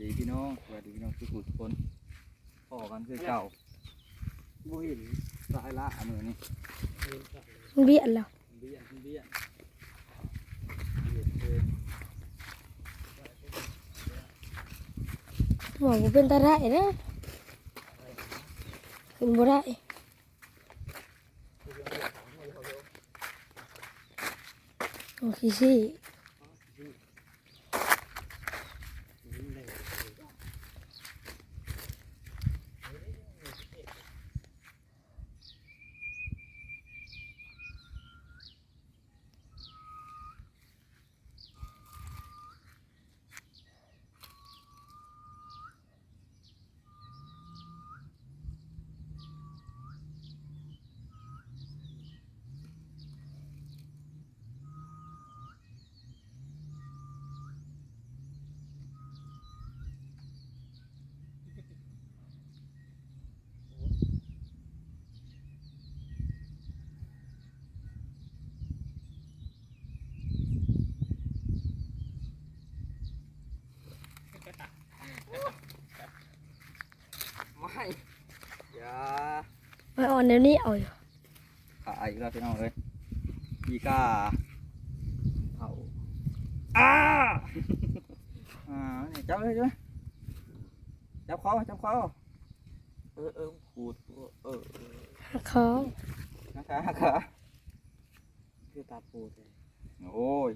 ดีพี่น้องสวัสดีพี่น้องทุกคนทุกคนพ่อกันคือเก่าบ่เห็นสายละมือนี่มันเบียดแล้วเบี้ยนเบี้ยนเบี้ยนเลยหมอบ่เป็นตาได้เด้อขึ้นบ่ได้โอ้ขี้ซี่ไม่อย่า ไม่อ่อนเดี๋ยวนี้เอาอยู่ขาอีกแล้วพี่น้องเอ้ยพี่กล้าเผาอ้าอ่านี่จับเลยใช่ไหมจับเขาจับเขาเออเออขูดเออเออเขานะคะนะคะคือตาปูเลยโอ้ย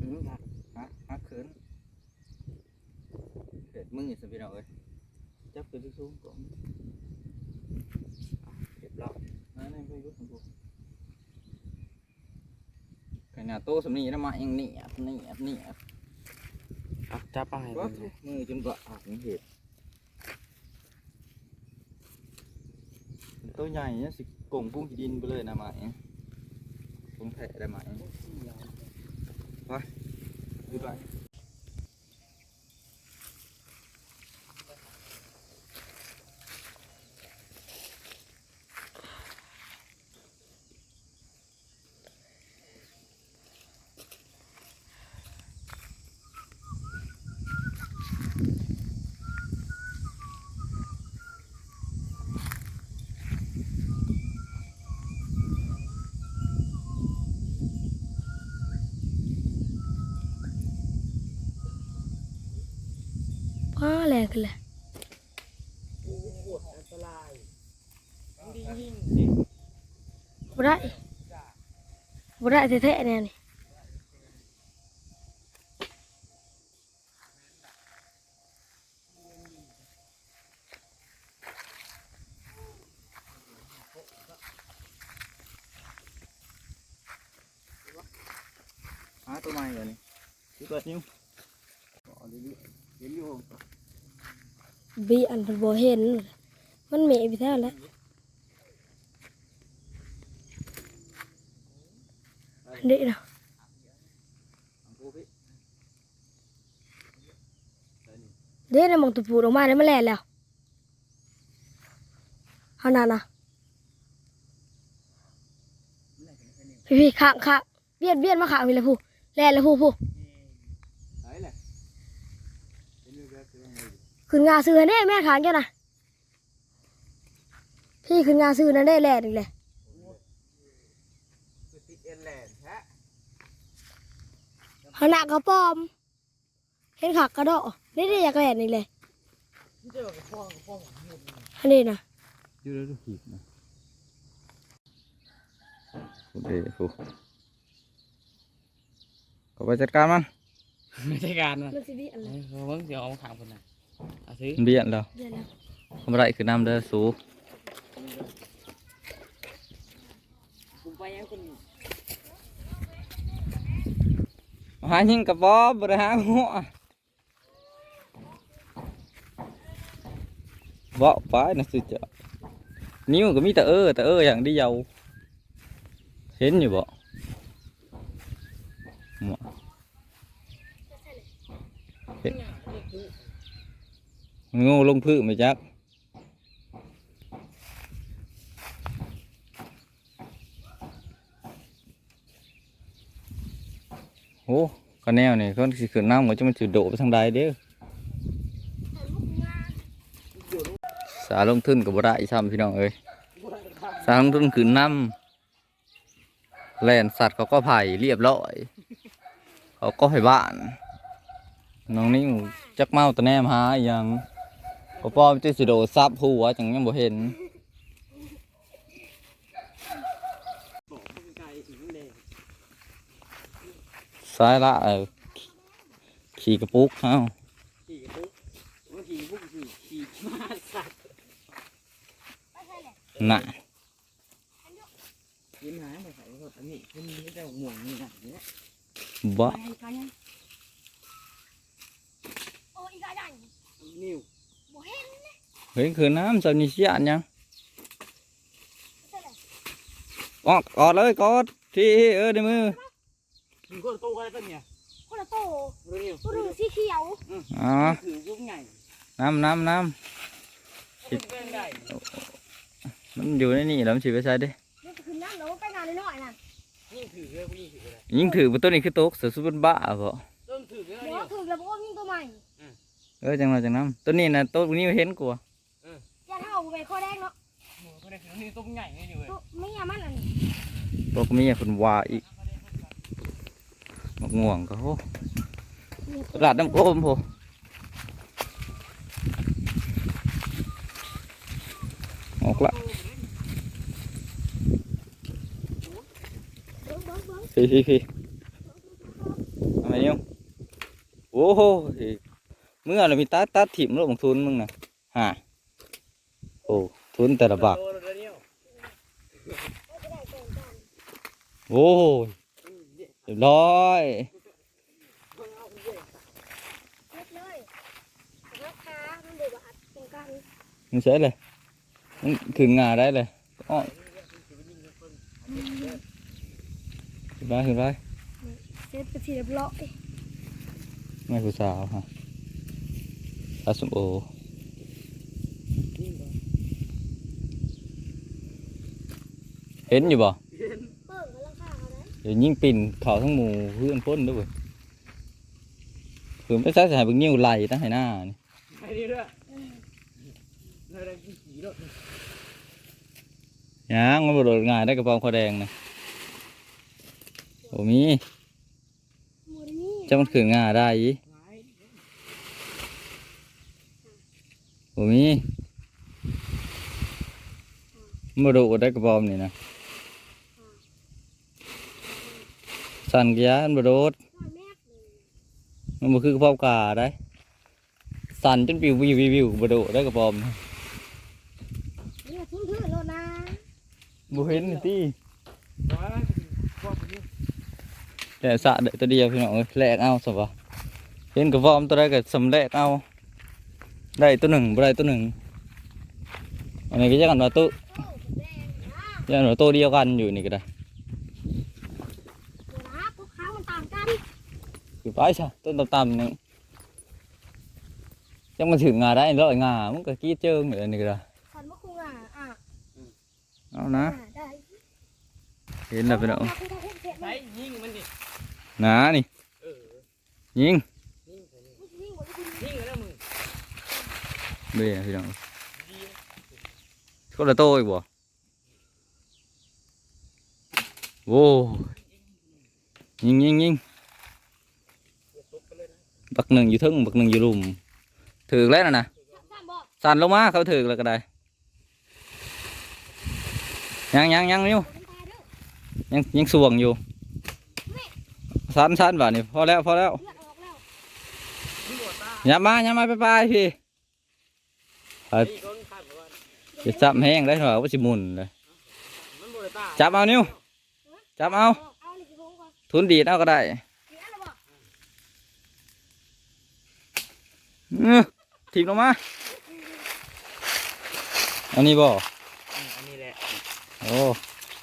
อืมครับฮะฮักเขินเด็ดมึงอีกสิพี่น้องเอ้ยจับขึ้นสูงๆก่อนอะ เรียบร้อยนั่นนี่ไม่รู้ของกูขนาดโตสำนีนะมาเองนี่อะนี่อะนี่อะอะจับไปก็มือจนกว่าอะนี่เห็ดตัวใหญ่เนี่ยสิโก่งกุ้งขีดินไปเลยนะมาเองกุ้งแผลได้มาเองดูไป ป้าแรงขึ้นเลยอันตรายดียิ่งบ่ได้บ่ได้แท้ๆแน่นี่หาตัวใหม่เลยนี่ตัวนิ้วอ๋อเดี๋ยวนี้เห็นอยู่ บีอันเพิ่นบ่เห็น มันเมะไปแท้แล้วอันนี้นะของกูพี่เด้นมองตัวปูออกมาได้มาแล่นแล้วเอานั่นนะพี่พี่ข้างข้างเบียดเบียดมาข้างพี่เลยผู้แล่นแล้วผู้ผู้ ไหนแหละเห็นอยู่แบบเดี๋ยวมันอยู่ ขึ้นงาซื้อให้แน่แม่ขางเจ้าน่ะพี่ขึ้นงาซื้อนั่นได้แล่นอีกเลยคือติดเอ็นแลนด์แท้หนากระปอมเห็นขากกระดอกนี่ได้อยากแล่นอีกเลยที่เจอกับพ่อกับพ่อของเห็นอันนี้นะอยู่แล้วดูหีบนะโอเคครูก็ไปจัดการมันไม่ใช่การนะมันสิบีอันเอเลยอเขาเพิ่งเดี๋ยวเอามาขางคนน่ะ เอาซื้อมันเบี้ยนแล้วเดี๋ยวแล้วทำไรคือน้ำเด้อสูผมไปยังคนหายิงกระบอกบริหารหัวบอกไปนะสุดจะนิ้วก็มีแต่เออแต่เอออย่างเดียว เห็นอยู่บ่หมอเห็น โงูลงพื้นไหมจักโอ้ขคันแนวนี่เขาสิขึ้นน้ำก็จะมันสิโดดไปทางใดเด้อสาลงทุนกับบ่ได้ซ้ำพี่น้องเอ้ยสาลงทุนขึ้นน้ำแล่นสัตว์เขาก็ไผ่เรียบร้อยเขาก็ให้บ้าน น้องนิ่จักเมาตะแนมหาอหยัง ก็ป้อมจะสิโดดซับหัวจังยังบ่เห็นบอกข้างไกลถึงแดงซ้ายละเออขี่กระปุกเอ้าขี่กระปุกเมื่อกี้พวกขี่ขี่มาสัตว์น่ะยิ้มหาไม่ใส่รถอันนี้คุณไม่ได้ห่วงนี่นะเนี่ยบ่ไปไปยังโอ้ยกระดังนิ้วบ่เห็น เฮ้ยคือน้ำสาวนิเชียนยังใช่เลยกอดกอดเลยกอดที่เออในมือถือคนโตกันแล้วเนี่ยคนละโตรู้นิ้วตัวหนึ่งสีเขียวอ๋อถือยุบใหญ่น้ำน้ำน้เป็นเป็นได้ำมันอยู่ในนี่แล้วมันสิไปใส่เด้นี่คือน้ำเราไปงานน้อยๆน่ะยิ่งถือเลยยิ่งถือเลยยิ่งถือประตูนี้คือตกเสือสุดบ้าบ่ต้นถือเลยเดี๋ยเนี่วยถึงแล้วพวกนี้ตัวใหม่เออจังหวะจังน้ำตัวนี้นะตัวนี้เห็นกว่าอย่า เท่าไปข้อแรกเนาะโอ้ก็ได้ถือนี่ต้มใหญ่เลยอยู่เลยตัวไม่ยามันอันนี้ตัวก็มีคนว่าอีกมะง่วงก็โหตลาดน้ำโคมโหออกละเบิ้งเบิ้งเบิ้งพี่พี่พี่ทำไมเนี่ยโอ้โหเมื่อเรามีตัดตัดถิ่มโลกของทุนมึงนะฮะโอ้ทุนแต่ละบาทโตแล้วเนี่ยไม่ได้เกินกันโอ้ยเรียบร้อยเล็ดเลยราคามันเดือดอัดตรงกันมันใช่เลยมันถึงงาได้เลยอ้อขึ้นไปขึ้นไปเสร็จไปทีเรียบร้อยแม่ผู้สาวฮะปลาสมโอ เห็นอยู่บ่เบิ่งกับราคาเขานะเดี๋ยวยิ่งปิ่นเขาทั้งหมู่เพื่อนพ้นด้วยเว้ยคือไม่ใช่สายบึงนิ้วไหลตั้งให้หน้านี่ไปดีด้วยเราได้กี่ขี่รถยังมันบ่โดดง่ายได้กระเป๋าคอแดงนะโอ้มีหมดนี่จะมันขืนง่าได้อีหลายโอ้มีมันบ่โดดได้กระเป๋านี่นะ สั่นกระยานบ่โดดน้อยแม่เลยมันบ่คือกระเป๋ากาได้ สั่นจนปิววิววิววิวบ่โดดได้กระเป๋านี่นี่ทิ้งถือโลดนะบ่เห็นนี่ติร้อยพวกนี้แต่สะได้ตัวเดียวพี่น้องเอ้ยแลกเอาซะบ่เห็นกระเป๋าตัวใดก็สำแลกเอา ได้ตัวหนึ่งบ่ได้ตัวหนึ่งอันนี้ก็จะกันว่าตัวโอ้แดงนะจะกันว่าตัวเดียวกันอยู่นี่ก็ได้เดี๋ยวนะพวกเขามันต่างกัน คือ ไปซะต้นต่ำๆนี่ยังมาถึงงาได้ร้อยงามันก็กรี้เจิงอยู่อันนี่ก็ได้ขันมะคุงอะอะเอานะอะได้เห็นแล้วพี่น้องเอาไปทำให้เสร็จใช้เลยยิงมันดิหนานี่เออยิงยิงไปนี่อุ๊ยนี่หมดเลยยิงแล้วมึงเบ้พี่น้องดีก็ละโตอีกบ่โว้ยิงยิงยิง ตกไปเลยนะ บักหนึ่งอยู่ทึ่งบักหนึ่งอยู่ลุมถือแล้วนะนะสั่นลงมาเขาถือแล้วก็ได้ยังยังยังนิ้วยเด้อยังยังสวงอยู่สั่นสั่นบ่านี่พอแล้วพอแล้วย่ามาย่ามาไปไปพี่จะจับแห้งได้เหรอว่าสิมุนเลยจับเอานิ้วจับเอาเอาเอานี่ไปลงก่อนทุนดีดเอาก็ได้ เดี๋ยวอะไรบอก อื้อถีบลงมา อันนี้บ่อันนี้แหละ โอ้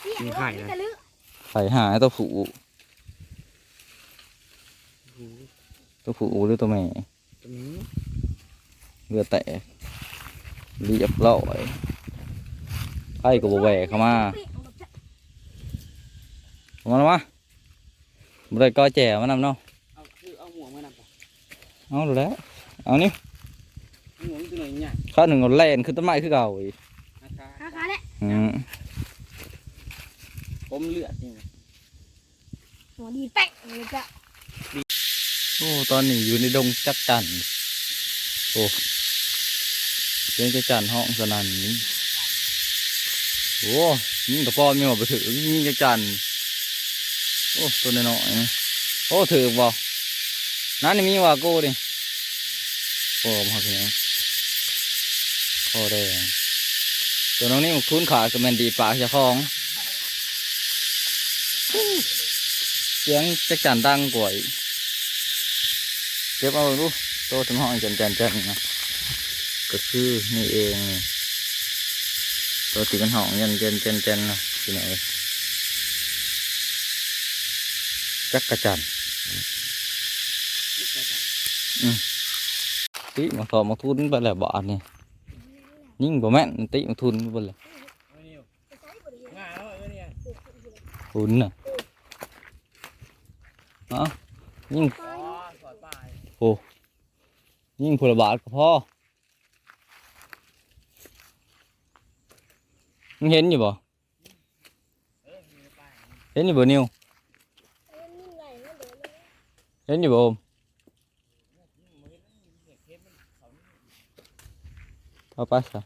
เดี๋ยวมีไข่นะจะลึกไข่หายตัวผูตัวผูหรือตัวแม่ตรงนี้เรือแตกเรียบร้อยไข่ก็บแหวกเข้ามาเข้ามาแล้วมาบ่ได้ก้อแจ่มานำเนาะเอาขึ้นเอาดูแล้ว เอานี่หมุนตัวหน่อยเนี่ยข้าวหนึ่งเอาแล่นขึ้นต้นไม้คือเก่าอีกนะคะขาขาเนี่ยอืมผมเลือดนี่หัวดีแป๊กเลยจ้ะโอ้ตอนนี้อยู่ในดงจักจันทร์โอ้เสียงจักจันทร์ห้องสนั่นนี่โอ้ยิงกระป้อมยังบอกไปถือยิงจักจันทร์โอ้ตัวน้อยๆนะโอ้ถือบ่นั่นนี่มีว่าโก้ดิ โอ้มาเพียงโอ้ได้ตัวน้องนี่มันคุ้นขากับแมนดีปากเจ้าของ เสียงจักจันดังกว่าอีกเก็บเอาดูโตถึงห้องจันจันจันนะก็คือนี่เองตัวที่เป็นห้องยันจันจันจันนะที่ไหนจักกระจัน ติมาถอมาทุนไปแล้วบาทนี่ยิ่งกว่าแม่นติมาทุนไปเลยง่ายแล้วเนี่ยทุนน่ะเอ้ายิ่งอ๋อสอดปลายโอ้ยิ่งพลบาทก็พอมึงเห็นอยู่บ่เออมีปลายเห็นอยู่บ่นิวเห็นอยู่บ่โอม เอาไปซะ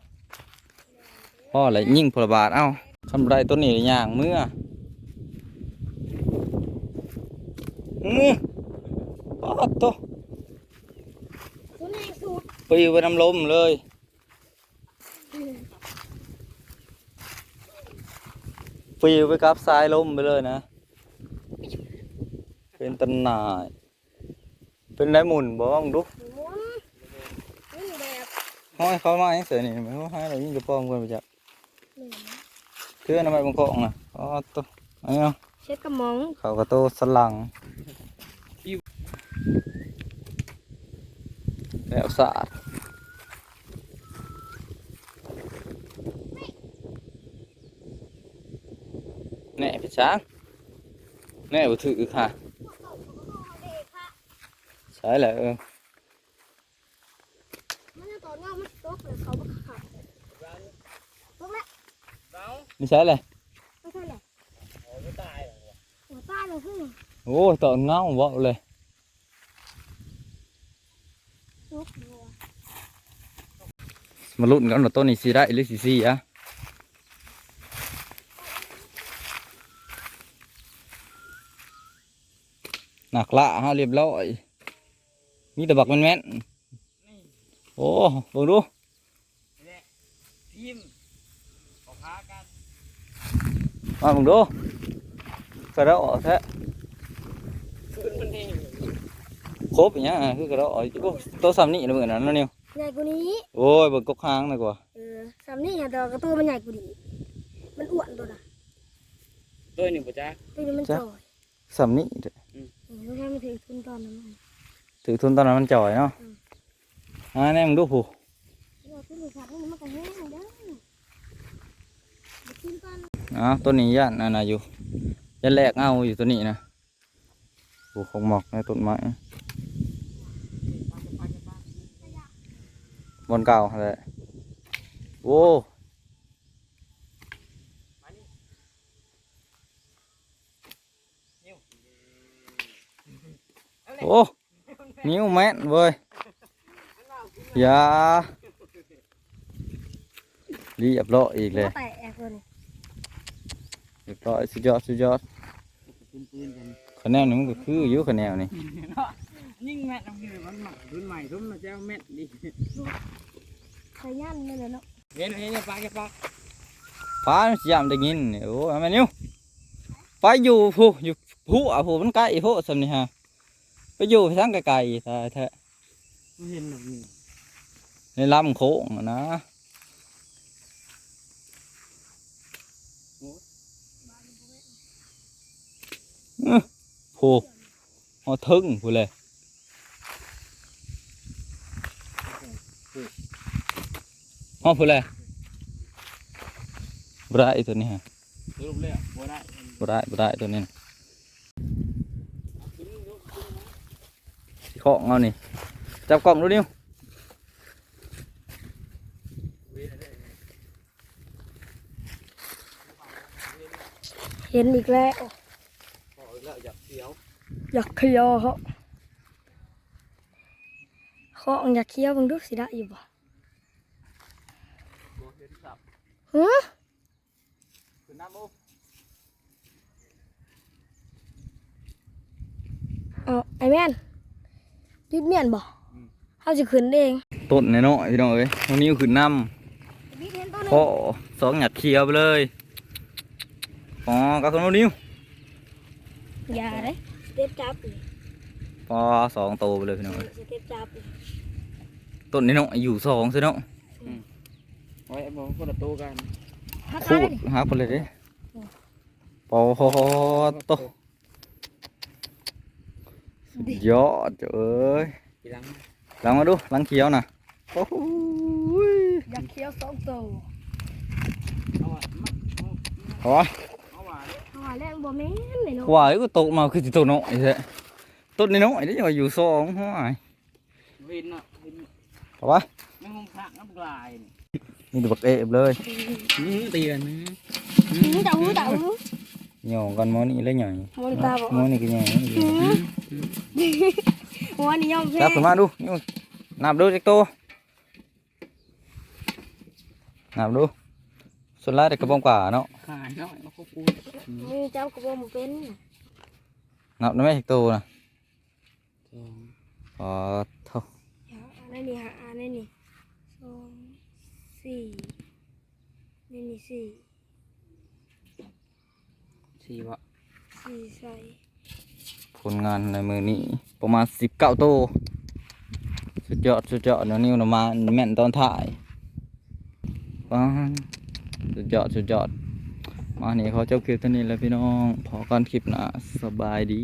พ่ออะไรยิ่งพลบาทเอ้าทำไรตัวนี้ย่างเมื่ออือปาดตัวตัวนี้สูตรไปน้ำลมเลยปอยู่ไปกับสายลมไปเลยนะ เป็นตำนาย เป็นไรหมุนบ้างดู ห้อยเขามาให้เสือนี่ไม่เขาให้เรายิ่งกระป้อมกันไปจับนี่นะเทื่อทำไมบางกองน่ะอ๋อตัวอันนี้เนาะเช็ดกระหมองเขากระโตสลังแล้วสะอาดแน่พี่ช้างแน่บ่ถือค่ะใช่แหละเออ มันจะต่อเนื่องมันตกเลยเขาบักขาดตกแล้ว เรานี่ใช่เลยไม่ใช่แหละโอ้ไม่ตายหรอกหัวใต้เลยคือโอ้ยต่อเงาเวาเลยตกหัวมาลุ้นกันว่าต้นนี้สีได้หรือสีสีอะหนักละฮะเรียบร้อยมีแต่บักแม่นนี่ๆโอ้เบิ่งดูแหละทีมออกพากัน มาเบิ่งดูกระโดดแท้คืนมันเองครบอย่างเงี้ยคือกระโดดโอ้ตัวซ้ำนี่นะเบิ่งอันนั้นเนาะนิวใหญ่กว่านี้โอ้ยเบิ่งกกหางหน่อยกว่าเออสามนี่แต่ว่ากระตัวมันใหญ่กว่านี้มันอ้วนตัวน่ะตัวหนึ่งปะจ๊ะตัวนี้มันจ่อยซ้ำนี่เด้อเออไม่ใช่มันถือทุนตอนนั้นมันถือทุนตอนนั้นมันจ่อยเนาะอ่าแน่มึงดูผู้ เราขึ้นไปขับมันก็แห้งเด้อไปกิ นก่อนอ่าตัวนี้ย่านอันนะอยู่ยันแรกเอาอยู่ตัวนี้นะโอ้ของหมอกในต้นไม้บนเก่าเลยโอ้โอ้นิ้วแม่นเว้ยอย่าเรียบร้อยอีกเลย รียบร้อยสุดยอดสุดยอดปืนปืนกันคะแนนนี่มันก็คืออยู่คะแนนนี่ยิ่งแม่ทำคือมันใหม่รุ่นใหม่รุ่นมาเจ้าแม่ดีขยันเลยเนาะเห็นเห็นปลาแกปลาฟ้ามันสิยามได้ยินนี่โอ้ยแม่นิ้วไปอยู่ผู้อยู่ผู้อะผู้มันใกล้ผู้สำนี่ฮะไปอยู่ทางไกลๆแต่แท้ไม่เห็นหรอกนี่ในลำโค้งอะนะ อื้อผู้หอทึ่งผู้เลยหอผู้เลยบ่ได้ตัวนี้ฮะสรุปเลยบัวได้บ่ได้บ่ได้ตัวนี้น่ะสิเคาะเอานี่จับกล่องดูนิ้วเห็นอีกแล้ว ยากเขียวอยากเคี้ยวเขาเขาอยากเคี้ยวมึงดูสิได้อยู่บ่บ่เห็นสับฮะขึ้นน้ำบุ๊อ๋อไอแม่นยืดเมียนบ่เขาจะขึ้นเองต้นเนาะพี่น้องเอ้ยตรงนี้ขึ้นน้พี่เห็นตัวนึำงโอ้สองหยัดเคียวไปเลย อ๋อกับคนนู้นนิ้วอ ย่าเลยสเต็ปจับเลยพอสองโตไปเลยพี่น้องเอ้ยสเต็ปจับเลยต้นนี้เนาะอยู่สองซิเนาะไว้บอกคนละโตกันฮักคูอะไรดนี่หาคนเลยเด้ปอโตสุดยอดเจ้าเอ้ยทีหลังลองมาดูลังเขียวน่ะโอ้โหอยากเคี้ยวสองตัวเอา แล้วบ่แม่นเลยเนาะว่าก็ตกมาคือสิตกเนาะไอ้เด้ต้นนี้เนาะไอ้เด้ยังว่าอยู่สองหัวไอ้เห็นน่ะเห็นเอาวะไม่คงพระน้ำลายนี่นี่ดูบักเอะเลยอื้อเตียนนะหูตาหูตาหูหย่อกันหมอนี่เลยหย่อยมอนตาบอกหมอนี่ก็หย่อยหัวนี่ยอมแพ้จับขึ้นมาดูนี่นับดูจักโตนับดู ส่วนหลายแต่กระบองป่าเนาะขาดน้อยมาควบคุมมือเจ้าก็บ่มาเป็นนับได้ไหมจักโตนะสองอ๋อเท่าเดี๋ยวอันนี้หาอันนี้สองสี่นี่นี่สี่สี่วะสี่ใส่ผลงานในมือนี้ประมาณสิบเก้าโตสุดยอดสุดยอดเนาะนิ้วนะมาแม่นตอนถ่ายว้าว สุดยอดสุดยอด มานี่เขาเจ้าคลิปเท่านี้แล้วพี่น้อง พอกันคลิปหนะสบายดี